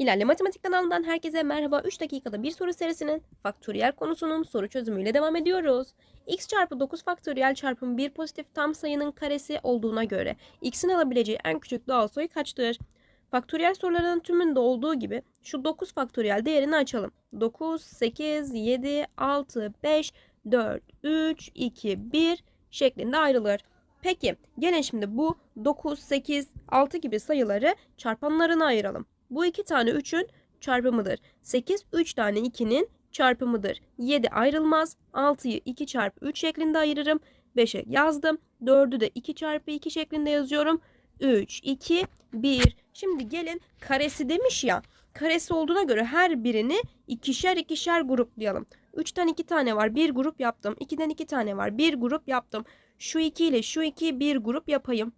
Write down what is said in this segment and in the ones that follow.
İlerle Matematik kanalından herkese merhaba. 3 dakikada bir soru serisinin faktöriyel konusunun soru çözümüyle devam ediyoruz. x çarpı 9 faktöriyel çarpım bir pozitif tam sayının karesi olduğuna göre x'in alabileceği en küçük doğal sayı kaçtır? Faktöriyel soruların tümünde olduğu gibi şu 9 faktöriyel değerini açalım. 9, 8, 7, 6, 5, 4, 3, 2, 1 şeklinde ayrılır. Peki gelin şimdi bu 9, 8, 6 gibi sayıları çarpanlarına ayıralım. Bu iki tane 3'ün çarpımıdır. 8 3 tane 2'nin çarpımıdır. 7 ayrılmaz. 6'yı 2 çarpı 3 şeklinde ayırırım. 5'e yazdım. 4'ü de 2 çarpı 2 şeklinde yazıyorum. 3, 2, 1. Şimdi gelin karesi demiş ya. Karesi olduğuna göre her birini ikişer ikişer gruplayalım. 3'ten 2 tane var. Bir grup yaptım. 2'den 2 tane var. Bir grup yaptım. Şu 2 ile şu 2'yi bir grup yapayım.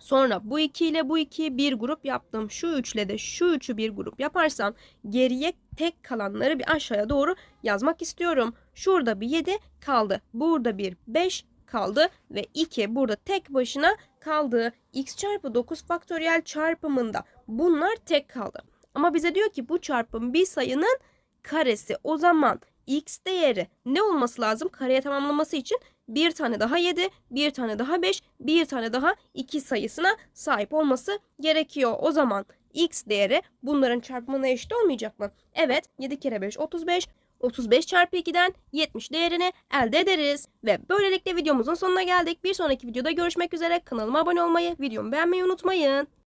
Sonra bu 2 ile bu 2'yi bir grup yaptım. Şu 3 ile de şu 3'ü bir grup yaparsam geriye tek kalanları bir aşağıya doğru yazmak istiyorum. Şurada bir 7 kaldı. Burada bir 5 kaldı ve 2 burada tek başına kaldı. x çarpı 9 faktöriyel çarpımında bunlar tek kaldı. Ama bize diyor ki bu çarpım bir sayının karesi. O zaman x değeri ne olması lazım? Kareye tamamlaması için bir tane daha 7, bir tane daha 5, bir tane daha 2 sayısına sahip olması gerekiyor. O zaman x değeri bunların çarpımına eşit olmayacak mı? Evet 7 kere 5 35. 35 çarpı 2'den 70 değerini elde ederiz. Ve böylelikle videomuzun sonuna geldik. Bir sonraki videoda görüşmek üzere. Kanalıma abone olmayı, videomu beğenmeyi unutmayın.